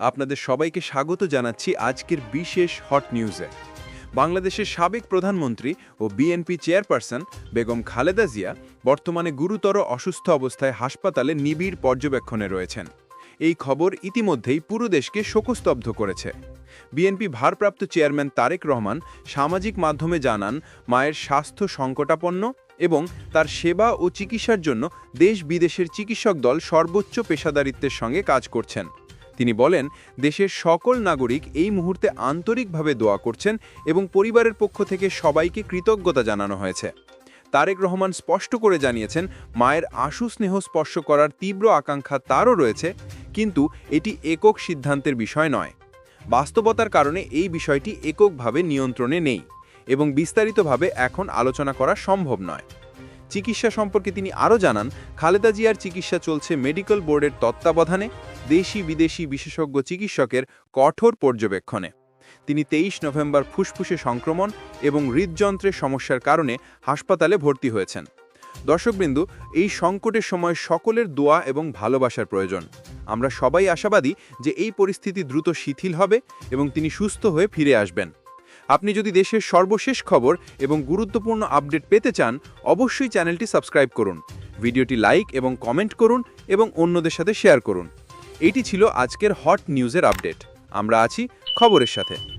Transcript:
আপনাদের সবাইকে স্বাগত জানাচ্ছি আজকের বিশেষ হট নিউজে। বাংলাদেশের সাবেক প্রধানমন্ত্রী ও বিএনপি চেয়ারপারসন বেগম খালেদা জিয়া বর্তমানে গুরুতর অসুস্থ অবস্থায় হাসপাতালে নিবিড় পর্যবেক্ষণে রয়েছেন। এই খবর ইতিমধ্যেই পুরো দেশকে শোকস্তব্ধ করেছে। বিএনপি ভারপ্রাপ্ত চেয়ারম্যান তারেক রহমান সামাজিক মাধ্যমে জানান, মায়ের স্বাস্থ্য সংকটাপন্ন এবং তার সেবা ও চিকিৎসার জন্য দেশ বিদেশের চিকিৎসক দল সর্বোচ্চ পেশাদারিত্বের সঙ্গে কাজ করছেন। তিনি বলেন, দেশের সকল নাগরিক এই মুহূর্তে আন্তরিকভাবে দোয়া করছেন এবং পরিবারের পক্ষ থেকে সবাইকে কৃতজ্ঞতা জানানো হয়েছে। তারেক রহমান স্পষ্ট করে জানিয়েছেন, মায়ের আশু স্নেহ স্পর্শ করার তীব্র আকাঙ্ক্ষা তারও রয়েছে, কিন্তু এটি একক সিদ্ধান্তের বিষয় নয়। বাস্তবতার কারণে এই বিষয়টি এককভাবে নিয়ন্ত্রণে নেই এবং বিস্তারিতভাবে এখন আলোচনা করা সম্ভব নয়। চিকিৎসা সম্পর্কে তিনি আরও জানান, খালেদা জিয়ার চিকিৎসা চলছে মেডিকেল বোর্ডের তত্ত্বাবধানে। দেশি বিদেশি বিশেষজ্ঞ চিকিৎসকের কঠোর পর্যবেক্ষণে। তিনি তেইশ নভেম্বর ফুসফুসে সংক্রমণ এবং হৃদযন্ত্রের সমস্যার কারণে হাসপাতালে ভর্তি হয়েছেন। দর্শকবৃন্দু, এই সংকটের সময় সকলের দোয়া এবং ভালোবাসার প্রয়োজন। আমরা সবাই আশাবাদী যে এই পরিস্থিতি দ্রুত শিথিল হবে এবং তিনি সুস্থ হয়ে ফিরে আসবেন। আপনি যদি দেশের সর্বশেষ খবর এবং গুরুত্বপূর্ণ আপডেট পেতে চান, অবশ্যই চ্যানেলটি সাবস্ক্রাইব করুন, ভিডিওটি লাইক এবং কমেন্ট করুন এবং অন্যদের সাথে শেয়ার করুন। এটি ছিল আজকের হট নিউজের আপডেট। আমরা আছি খবরের সাথে।